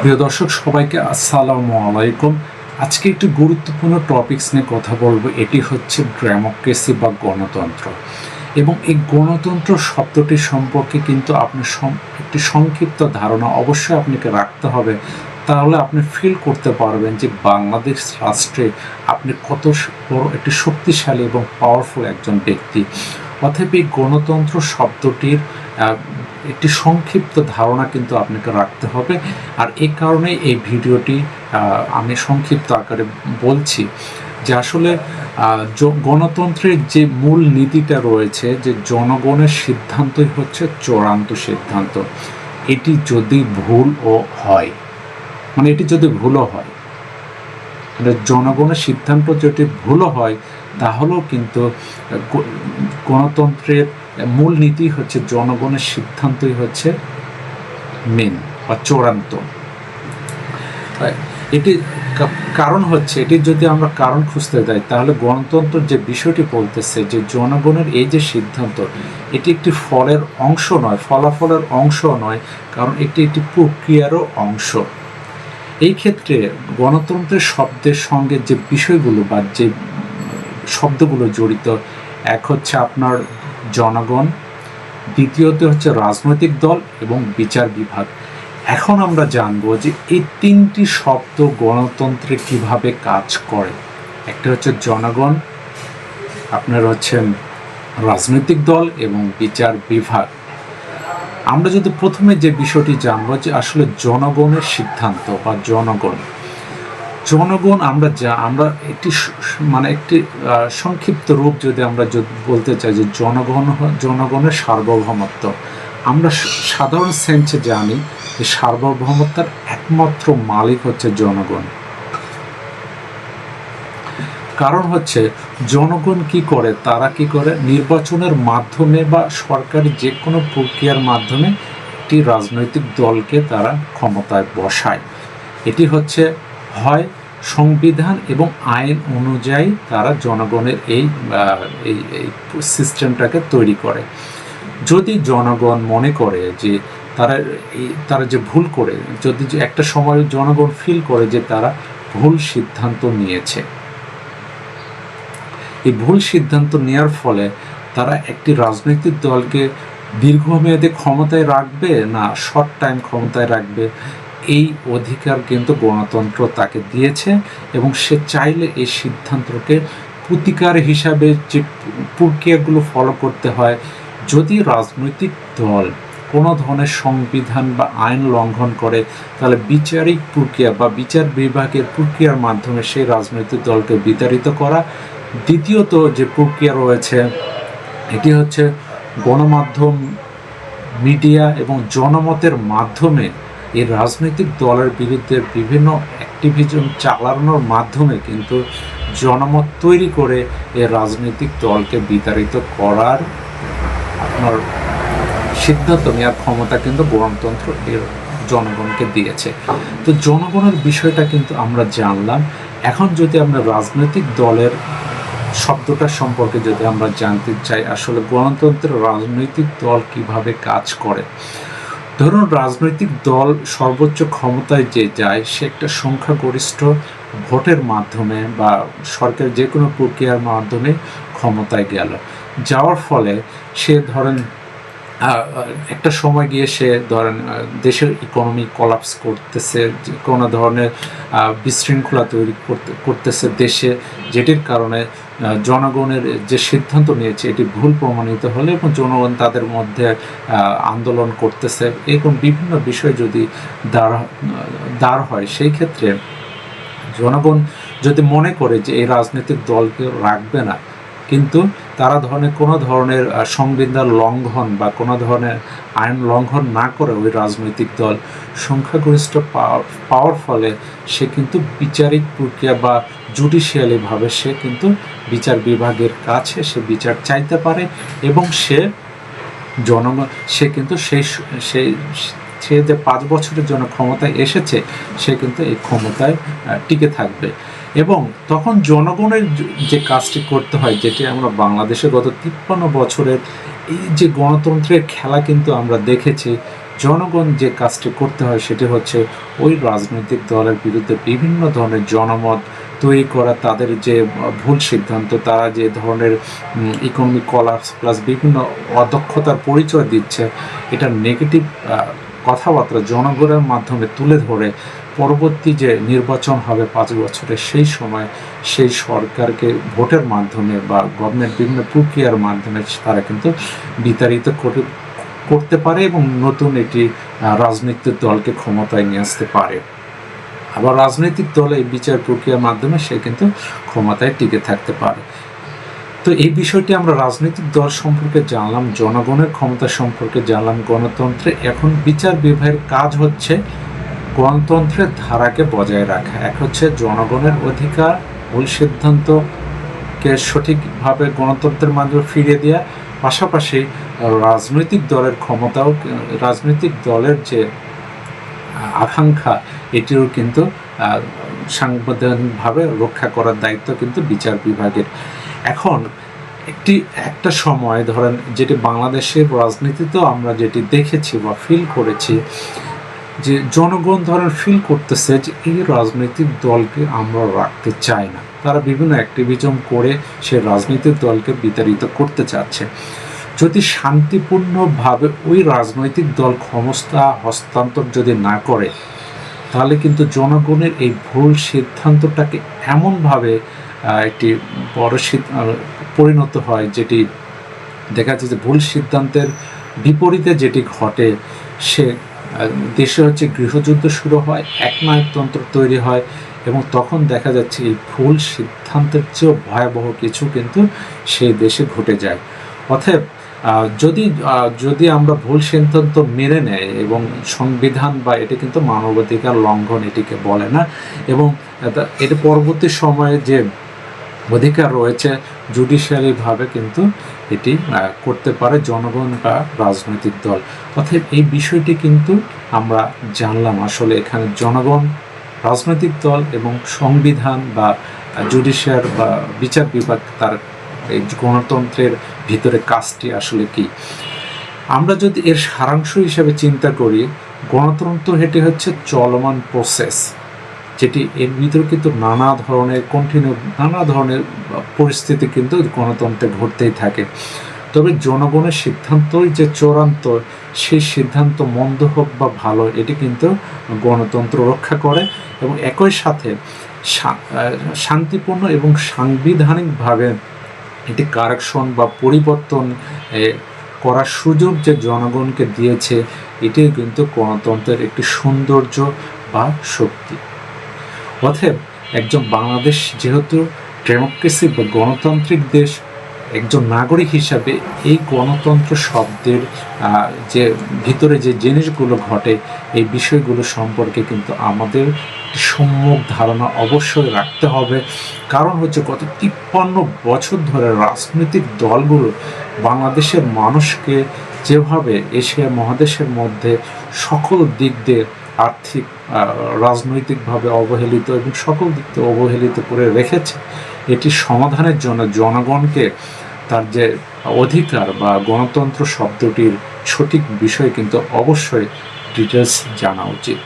প্রিয় দর্শক, সবাইকে আসসালামু আলাইকুম। আজকে একটি গুরুত্বপূর্ণ টপিকস নিয়ে কথা বলব। এটি হচ্ছে ড্রামোক্রেসি বা গণতন্ত্র। এবং এই গণতন্ত্র শব্দটি সম্পর্কে কিন্তু আপনি একটি সংক্ষিপ্ত ধারণা অবশ্যই আপনাকে রাখতে হবে। তাহলে আপনি ফিল করতে পারবেন যে বাংলাদেশ রাষ্ট্রে আপনি কত বড় একটি শক্তিশালী এবং পাওয়ারফুল একজন ব্যক্তি। অতএব এই গণতন্ত্র শব্দটির একটি সংক্ষিপ্ত ধারণা কিন্তু আপনাকে রাখতে হবে। আর এই কারণে এই ভিডিওটি আমি সংক্ষিপ্ত আকারে বলছি যে আসলে গণতন্ত্রের যে মূল নীতিটা রয়েছে যে জনগণের সিদ্ধান্তই হচ্ছে চূড়ান্ত সিদ্ধান্ত, এটি যদি ভুল ও হয় মানে এটি যদি ভুলও হয় মানে জনগণের সিদ্ধান্ত যদি ভুলও হয় তাহলেও কিন্তু গণতন্ত্রের মূল নীতি হচ্ছে জনগণের সিদ্ধান্তই হচ্ছে মেন বা চূড়ান্ত। এটি কারণ হচ্ছে, এটি যদি আমরা কারণ খুঁজতে যাই, তাহলে গণতন্ত্র যে বিষয়টি বলতেছে যে জনগণের এই যে সিদ্ধান্ত, এটি একটি ফলের অংশ নয়, ফলাফলের অংশ নয়, কারণ এটি একটি প্রক্রিয়ারও অংশ। এই ক্ষেত্রে গণতন্ত্রের শব্দের সঙ্গে যে বিষয়গুলো বা যে শব্দগুলো জড়িত। এক হচ্ছে আপনার জনগণ, দ্বিতীয়ত হচ্ছে রাজনৈতিক দল এবং বিচার বিভাগ। এখন আমরা জানব যে এই তিনটি শব্দ গণতন্ত্রে কীভাবে কাজ করে। একটা হচ্ছে জনগণ, আপনার হচ্ছেন রাজনৈতিক দল এবং বিচার বিভাগ। আমরা যদি প্রথমে যে বিষয়টি জানব যে আসলে জনগণের সিদ্ধান্ত বা জনগণ জনগণ, আমরা যা, আমরা একটি মানে একটি সংক্ষিপ্ত রূপ যদি আমরা বলতে চাই যে জনগণ জনগণের সার্বভৌমত্ব। আমরা সাধারণ সেন্সে জানি যে সার্বভৌমত্বের একমাত্র মালিক হচ্ছে জনগণ। কারণ হচ্ছে জনগণ কি করে, তারা কি করে, নির্বাচনের মাধ্যমে বা সরকারি যে কোনো প্রক্রিয়ার মাধ্যমে একটি রাজনৈতিক দলকে তারা ক্ষমতায় বসায়। এটি হচ্ছে হয় সংবিধান এবং আইন অনুযায়ী তারা জনগণের এই এই সিস্টেমটাকে তৈরি করে। যদি জনগণ মনে করে যে তারা তারা যে ভুল করে, যদি একটা সময় জনগণ ফিল করে যে তারা ভুল সিদ্ধান্ত নিয়েছে। এই ভুল সিদ্ধান্ত নেওয়ার ফলে তারা একটি রাজনৈতিক দলকে দীর্ঘমেয়াদে ক্ষমতায় রাখবে না শর্ট টাইম ক্ষমতায় রাখবে এই অধিকার কিন্তু গণতন্ত্র তাকে দিয়েছে এবং সে চাইলে এই সিদ্ধান্তকে প্রতিকার হিসাবে যে প্রক্রিয়াগুলো ফলো করতে হয়, যদি রাজনৈতিক দল কোনো ধরনের সংবিধান বা আইন লঙ্ঘন করে, তাহলে বিচারিক প্রক্রিয়া বা বিচার বিভাগের প্রক্রিয়ার মাধ্যমে সেই রাজনৈতিক দলকে বিতাড়িত করা। দ্বিতীয়ত যে প্রক্রিয়া রয়েছে, এটি হচ্ছে গণমাধ্যম, মিডিয়া এবং জনমতের মাধ্যমে এই রাজনৈতিক দলের বিরুদ্ধে বিভিন্ন অ্যাক্টিভিজম চালানোর মাধ্যমে কিন্তু জনমত তৈরি করে এই রাজনৈতিক দলকে বিতাড়িত করার আপনার সিদ্ধান্ত নেওয়ার ক্ষমতা কিন্তু গণতন্ত্র এর জনগণকে দিয়েছে। তো জনগণের বিষয়টা কিন্তু আমরা জানলাম। এখন যদি আমরা রাজনৈতিক দলের শব্দটা সম্পর্কে যদি আমরা জানতে চাই, আসলে গণতন্ত্রের রাজনৈতিক দল কীভাবে কাজ করে? ধরুন, রাজনৈতিক দল সর্বোচ্চ ক্ষমতায় যে যায়, সে একটা সংখ্যাগরিষ্ঠ ভোটের মাধ্যমে বা সরকার যে কোনো প্রক্রিয়ার মাধ্যমে ক্ষমতায় গেল। যাওয়ার ফলে সে ধরেন একটা সময় গিয়ে সে ধরেন দেশের ইকোনমি কলাপস করতেছে কোনো ধরনের বিশৃঙ্খলা তৈরি করতে, করতেছে দেশে, যেটির কারণে জনগণের যে সিদ্ধান্ত নিয়েছে, এটি ভুল প্রমাণিত হলে এবং জনগণ তাদের মধ্যে আন্দোলন করতেছে, এরকম বিভিন্ন বিষয় যদি দাঁড় দাঁড় হয়, সেই ক্ষেত্রে জনগণ যদি মনে করে যে এই রাজনৈতিক দলকে রাখবে না, কিন্তু তারা ধরনের কোনো ধরনের সংবিধান লঙ্ঘন বা কোনো ধরনের আইন লঙ্ঘন না করে ওই রাজনৈতিক দল সংখ্যাগরিষ্ঠ পাওয়ার পাওয়ার ফলে সে কিন্তু বিচারিক প্রক্রিয়া বা জুডিশিয়ালিভাবে সে কিন্তু বিচার বিভাগের কাছে সে বিচার চাইতে পারে এবং সে জনগণ সে কিন্তু সেই সেই সে যে পাঁচ বছরের জন্য ক্ষমতায় এসেছে, সে কিন্তু এই ক্ষমতায় টিকে থাকবে। এবং তখন জনগণের যে- কাজটি করতে হয়, যেটি আমরা বাংলাদেশে গত তিপ্পান্ন বছরের এই যে গণতন্ত্রের খেলা কিন্তু আমরা দেখেছি জনগণ যে কাজটি করতে হয় সেটি হচ্ছে ওই রাজনৈতিক দলের বিরুদ্ধে বিভিন্ন ধরনের জনমত তৈরি করা, তাদের যে ভুল সিদ্ধান্ত, তারা যে ধরনের ইকোনমিক কলাপস প্লাস বিভিন্ন অদক্ষতার পরিচয় দিচ্ছে, এটা নেগেটিভ কথাবার্তা জনগণের মাধ্যমে তুলে ধরে পরবর্তী যে নির্বাচন হবে পাঁচ বছরে সেই সময় সেই সরকারকে ভোটের মাধ্যমে বা গভর্নমেন্ট বিভিন্ন প্রক্রিয়ার মাধ্যমে তারা কিন্তু বিতাড়িত করে করতে পারে এবং নতুন একটি রাজনৈতিক দলকে ক্ষমতায় নিয়ে আসতে পারে। আবার রাজনৈতিক দল এই বিচার প্রক্রিয়ার মাধ্যমে সে কিন্তু ক্ষমতায় টিকে থাকতে পারে। তো এই বিষয়টি আমরা রাজনৈতিক দল সম্পর্কে জানলাম, জনগণের ক্ষমতা সম্পর্কে জানলাম, গণতন্ত্রে। এখন বিচার বিভাগের কাজ হচ্ছে গণতন্ত্রের ধারাকে বজায় রাখা। এক হচ্ছে জনগণের অধিকার, মূল সিদ্ধান্তকে সঠিকভাবে গণতন্ত্রের মাধ্যমে ফিরিয়ে দেওয়া পাশাপাশি রাজনৈতিক দলের ক্ষমতাও, রাজনৈতিক দলের যে আকাঙ্ক্ষা, এটিও কিন্তু সাংবিধানিকভাবে রক্ষা করার দায়িত্ব কিন্তু বিচার বিভাগের। এখন একটি, একটা সময়, ধরেন যেটি বাংলাদেশের রাজনীতিতেও আমরা যেটি দেখেছি বা ফিল করেছি, যে জনগণ ধরেন ফিল করতেছে যে এই রাজনৈতিক দলকে আমরা রাখতে চাই না। তারা বিভিন্ন অ্যাক্টিভিজম করে সে রাজনৈতিক দলকে বিতাড়িত করতে চাচ্ছে। যদি শান্তিপূর্ণভাবে ওই রাজনৈতিক দল ক্ষমতা হস্তান্তর যদি না করে, তাহলে কিন্তু জনগণের এই ভুল সিদ্ধান্তটাকে এমনভাবে একটি বড় পরিণত হয় যেটি দেখা যাচ্ছে যে ভুল সিদ্ধান্তের বিপরীতে যেটি ঘটে, সে দেশে হচ্ছে গৃহযুদ্ধ শুরু হয়, একনায়কতন্ত্র তৈরি হয় এবং তখন দেখা যাচ্ছে এই ভুল সিদ্ধান্তের চেয়েও ভয়াবহ কিছু কিন্তু সেই দেশে ঘটে যায়। অতএব যদি যদি আমরা ভুল সিদ্ধান্ত মেনে নেয় এবং সংবিধান বা এটি কিন্তু মানবাধিকার লঙ্ঘন এটিকে বলে না, এবং এর পরবর্তী সময়ে যে অধিকার রয়েছে জুডিশিয়ারিভাবে কিন্তু এটি করতে পারে জনগণ বা রাজনৈতিক দল। অর্থাৎ এই বিষয়টি কিন্তু আমরা জানলাম আসলে এখানে জনগণ, রাজনৈতিক দল এবং সংবিধান বা জুডিশিয়ার বা বিচার বিভাগ তার এই গণতন্ত্রের ভিতরে কাজটি আসলে কি? আমরা যদি এর সারাংশ হিসেবে চিন্তা করি, গণতন্ত্র এটি হচ্ছে চলমান প্রসেস যেটি এর ভিতরে কিন্তু নানা ধরনের কন্টিনিউ নানা ধরনের পরিস্থিতি কিন্তু গণতন্ত্রে ঘটতেই থাকে। তবে জনগণের সিদ্ধান্তই যে চূড়ান্ত, সেই সিদ্ধান্ত মন্দ হোক বা ভালো, এটি কিন্তু গণতন্ত্র রক্ষা করে এবং একই সাথে শান্তিপূর্ণ এবং সাংবিধানিকভাবে এটি কারেকশন বা পরিবর্তন করার সুযোগ যে জনগণকে দিয়েছে এটি কিন্তু গণতন্ত্রের একটি সৌন্দর্য বা শক্তি। অতএব একজন বাংলাদেশ যেহেতু ডেমোক্রেসি বা গণতান্ত্রিক দেশ, একজন নাগরিক হিসাবে এই গণতন্ত্র শব্দের যে ভিতরে যে জিনিসগুলো ঘটে, এই বিষয়গুলো সম্পর্কে কিন্তু আমাদের সম্যক ধারণা অবশ্যই রাখতে হবে। কারণ হচ্ছে গত তিপ্পান্ন বছর ধরে রাজনৈতিক দলগুলো বাংলাদেশের মানুষকে যেভাবে এশিয়া মহাদেশের মধ্যে সকল দিক দিয়ে আর্থিক রাজনৈতিকভাবে অবহেলিত এবং সকল দিক থেকে অবহেলিত করে রেখেছে, এটি সমাধানের জন্য জনগণকে তার যে অধিকার বা গণতন্ত্র শব্দটির সঠিক বিষয় কিন্তু অবশ্যই ডিটেলস জানা উচিত।